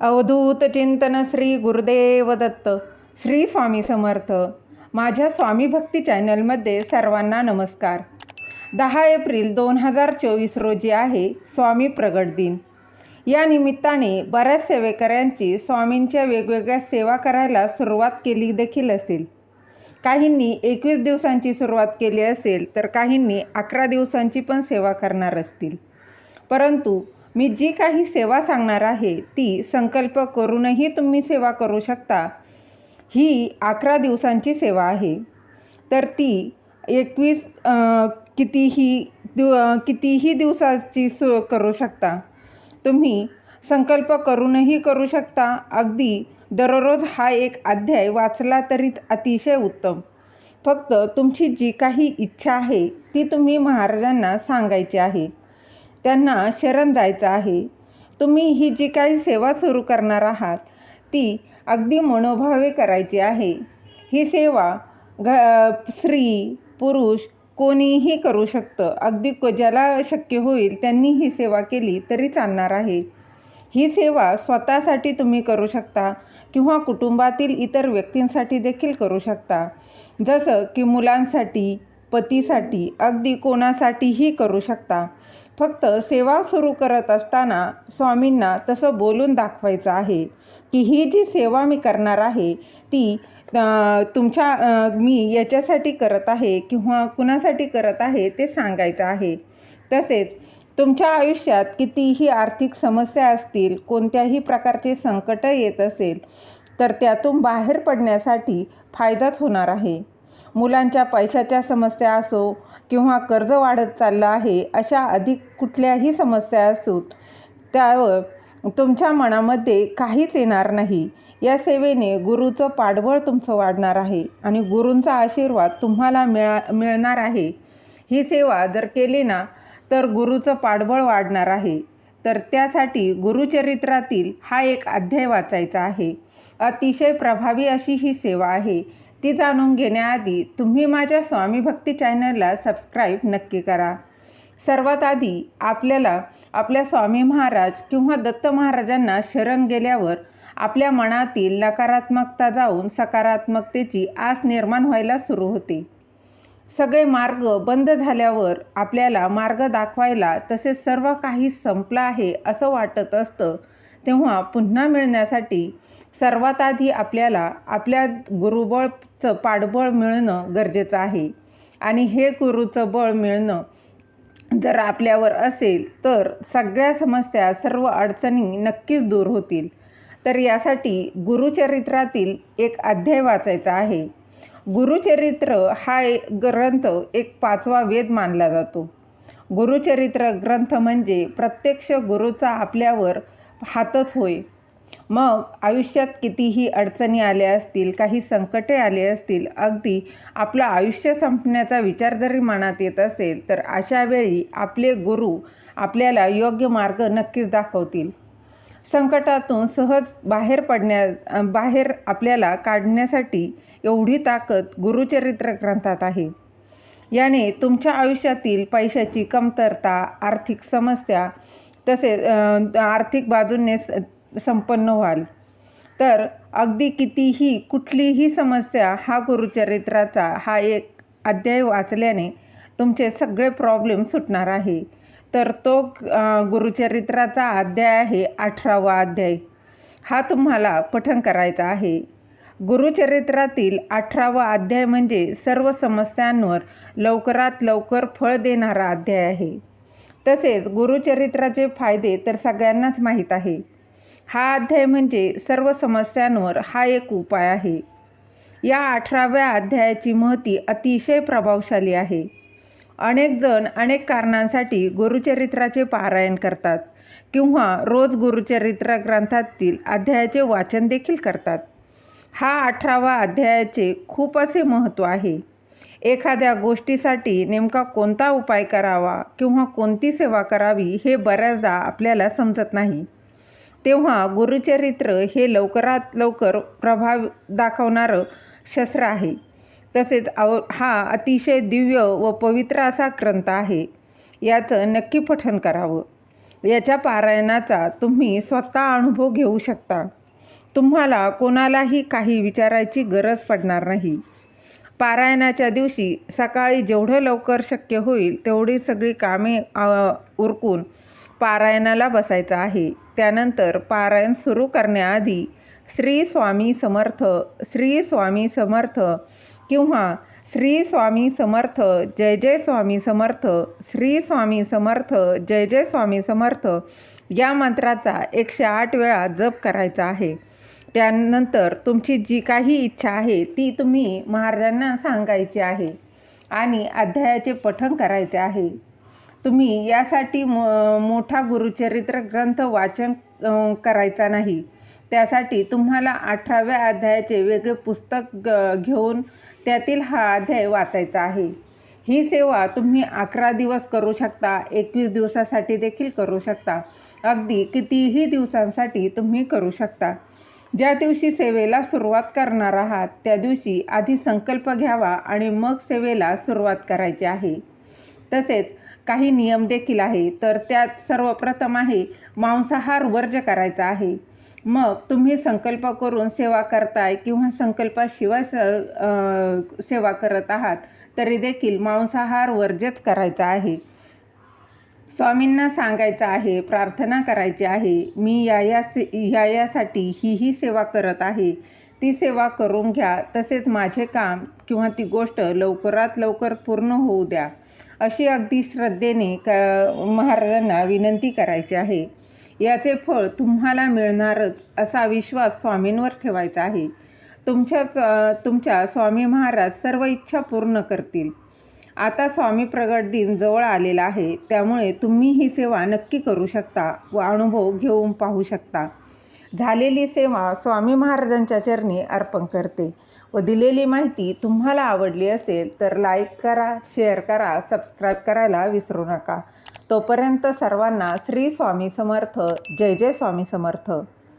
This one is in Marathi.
अवधूत चिंतन श्री गुरुदेव दत्त श्री स्वामी समर्थ. माझ्या स्वामी भक्ती चॅनलमध्ये सर्वांना नमस्कार. दहा एप्रिल दोन हजार चोवीस रोजी आहे स्वामी प्रगट दिन. या निमित्ताने बऱ्याच सेवेकऱ्यांची स्वामींच्या वेगवेगळ्या सेवा करायला सुरुवात केली देखील असेल. काहींनी एकवीस दिवसांची सुरुवात केली असेल तर काहींनी अकरा दिवसांची पण सेवा करणार असतील. परंतु मी जी काही सेवा सांगणार आहे ती संकल्प करूनही तुम्ही सेवा करू शकता. ही अकरा दिवसांची सेवा आहे. तर ती एकवीस कितीही दिव कितीही दिवसाची सु करू शकता. तुम्ही संकल्प करूनही करू शकता. अगदी दररोज हा एक अध्याय वाचला तरीच अतिशय उत्तम. फक्त तुमची जी काही इच्छा आहे ती तुम्ही महाराजांना सांगायची आहे. त्यांना शरण जायचं आहे. तुम्ही ही जी काही सेवा सुरू करणार आहात ती अगदी मनोभावे करायची आहे. ही सेवा घ स्त्री पुरुष कोणीही करू शकतं. अगदी क- ज्याला शक्य होईल त्यांनी ही सेवा केली तरी चालणार आहे. ही सेवा स्वतःसाठी तुम्ही करू शकता किंवा कुटुंबातील इतर व्यक्तींसाठी देखील करू शकता. जसं की मुलांसाठी पतीसाठी अगदी कोणासाठीही करू शकता. फक्त सेवा सुरू करत असताना स्वामींना तसं बोलून दाखवायचं आहे की ही जी सेवा मी करणार आहे ती तुमच्या मी याच्यासाठी करत आहे किंवा कुणासाठी करत आहे ते सांगायचं आहे. तसेच तुमच्या आयुष्यात कितीही आर्थिक समस्या असतील कोणत्याही प्रकारचे संकट येत असेल तर त्यातून बाहेर पडण्यासाठी फायदाच होणार आहे. मुलांच्या पैशाच्या समस्या असो किंवा कर्ज वाढत चाललं आहे अशा अधिक कुठल्याही समस्या असोत त्यावर तुमच्या मनामध्ये काहीच येणार नाही. या सेवेने गुरुचं पाठबळ तुमचं वाढणार आहे आणि गुरूंचा आशीर्वाद तुम्हाला मिळा मिळणार आहे. ही सेवा जर केली ना तर गुरुचं पाठबळ वाढणार आहे. तर त्यासाठी गुरुचरित्रातील हा एक अध्याय वाचायचा आहे. अतिशय प्रभावी अशी ही सेवा आहे. ती जाणून घेण्याआधी तुम्ही माझ्या स्वामी भक्ती चॅनलला सबस्क्राईब नक्की करा. सर्वात आधी आपल्याला आपल्या स्वामी महाराज किंवा दत्त महाराजांना शरण गेल्यावर आपल्या मनातील नकारात्मकता जाऊन सकारात्मकतेची आस निर्माण व्हायला सुरू होते. सगळे मार्ग बंद झाल्यावर आपल्याला मार्ग दाखवायला तसेच सर्व काही संपलं आहे असं वाटत असतं. तेव्हा पुन्हा मिळण्यासाठी सर्वात आधी आपल्याला आपल्या गुरुबळ चं पाठबळ मिळणं गरजेचं आहे. आणि हे गुरुचं बळ मिळणं जर आपल्यावर असेल तर सगळ्या समस्या सर्व अडचणी नक्कीच दूर होतील. तर यासाठी गुरुचरित्रातील एक अध्याय वाचायचा आहे. गुरुचरित्र हा एक ग्रंथ एक पाचवा वेद मानला जातो. गुरुचरित्र ग्रंथ म्हणजे प्रत्यक्ष गुरुचा आपल्यावर हातच होय. मग आयुष्यात कितीही अडचणी आल्या असतील काही संकटे आले असतील अगदी आपलं आयुष्य संपण्याचा विचार जरी मनात येत असेल तर अशा वेळी आपले गुरु आपल्याला योग्य मार्ग नक्कीच दाखवतील. संकटातून सहज बाहेर पडण्या बाहेर आपल्याला काढण्यासाठी एवढी ताकद गुरुचरित्र ग्रंथात आहे. याने तुमच्या आयुष्यातील पैशाची कमतरता आर्थिक समस्या तसेच आर्थिक बाजूने संपन्न व्हाल. तर अगदी कितीही कुठलीही समस्या हा गुरुचरित्राचा हा एक अध्याय वाचल्याने तुमचे सगळे प्रॉब्लेम सुटणार आहे. तर तो गुरुचरित्राचा अध्याय आहे अठरावा अध्याय. हा तुम्हाला पठण करायचा आहे. गुरुचरित्रातील अठरावा अध्याय म्हणजे सर्व समस्यांवर लवकरात लवकर फळ देणारा अध्याय आहे. तसेच गुरुचरित्राचे फायदे तर सगळ्यांनाच माहीत आहे. हा अध्याय म्हणजे सर्व समस्यांवर हा एक उपाय आहे. या अठराव्या अध्यायाची महती अतिशय प्रभावशाली आहे. अनेक जण अनेक कारणांसाठी गुरुचरित्राचे पारायण करतात किंवा रोज गुरुचरित्र ग्रंथातील अध्यायाचे वाचन देखील करतात. हा अठरावा अध्यायाचे खूप असे महत्त्व आहे. एखाद्या गोष्टीसाठी नेमका कोणता उपाय करावा किंवा कोणती सेवा करावी हे बऱ्याचदा आपल्याला समजत नाही. तेव्हा गुरुचरित्र हे लवकरात लवकर प्रभाव दाखवणारं शस्त्र आहे. तसेच अव हा अतिशय दिव्य व पवित्र असा ग्रंथ आहे. याचं नक्की पठण करावं. याच्या पारायणाचा तुम्ही स्वतः अनुभव घेऊ शकता. तुम्हाला कोणालाही काही विचारायची गरज पडणार नाही. पारायणाच्या दिवशी सकाळी जेवढं लवकर शक्य होईल तेवढी सगळी कामे उरकून पारायणाला बसायचं आहे. त्यानंतर पारायण सुरू करण्याआधी श्री स्वामी समर्थ श्री स्वामी समर्थ किंवा श्री स्वामी समर्थ जय जय स्वामी समर्थ श्री स्वामी समर्थ जय जय स्वामी समर्थ या मंत्राचा एकशे आठ वेळा जप करायचा आहे. त्यानंतर तुमची जी काही इच्छा आहे ती तुम्ही महाराजांना सांगायची आहे आणि अध्यायाचे पठण करायचे आहे. तुम्ही यासाठी म मोठा गुरुचरित्र ग्रंथ वाचन करायचा नाही. त्यासाठी तुम्हाला अठराव्या अध्यायाचे वेगळे पुस्तक ग घेऊन त्यातील हा अध्याय वाचायचा आहे. ही सेवा तुम्ही अकरा दिवस करू शकता एकवीस दिवसासाठी देखील करू शकता. अगदी कितीही दिवसांसाठी तुम्ही करू शकता. ज्या दिवशी सेवेला सुरुवात करणार आहात त्या दिवशी आधी संकल्प घ्यावा आणि मग सेवेला सुरुवात करायची आहे. तसेच काही नियम देखील आहे तर त्यात सर्वप्रथम आहे मांसाहार वर्ज करायचा आहे. मग तुम्ही संकल्प करून सेवा करताय किंवा संकल्पाशिवाय स सेवा करत आहात तरी देखील मांसाहार वर्जच करायचा आहे. स्वामींना सांगायचं आहे प्रार्थना करायची आहे मी या या से या यासाठी ही ही सेवा करत आहे. ती सेवा करून घ्या तसेच माझे काम किंवा ती गोष्ट लवकरात लवकर पूर्ण होऊ द्या. अशी अगदी श्रद्धेने क महाराजांना विनंती करायची आहे. याचे फळ तुम्हाला मिळणारच असा विश्वास स्वामींवर ठेवायचा आहे. तुमच्याच तुमच्या स्वामी महाराज सर्व इच्छा पूर्ण करतील. आता स्वामी प्रगट दिन जवळ आलेला आहे. त्यामुळे तुम्ही ही सेवा नक्की करू शकता व अनुभव घेऊन पाहू शकता. झालेली सेवा स्वामी महाराजांच्या चरणी अर्पण करते व दिलेली माहिती तुम्हाला आवडली असेल तर लाईक करा शेअर करा सबस्क्राईब करायला विसरू नका. तोपर्यंत सर्वांना श्री स्वामी समर्थ जय जय स्वामी समर्थ.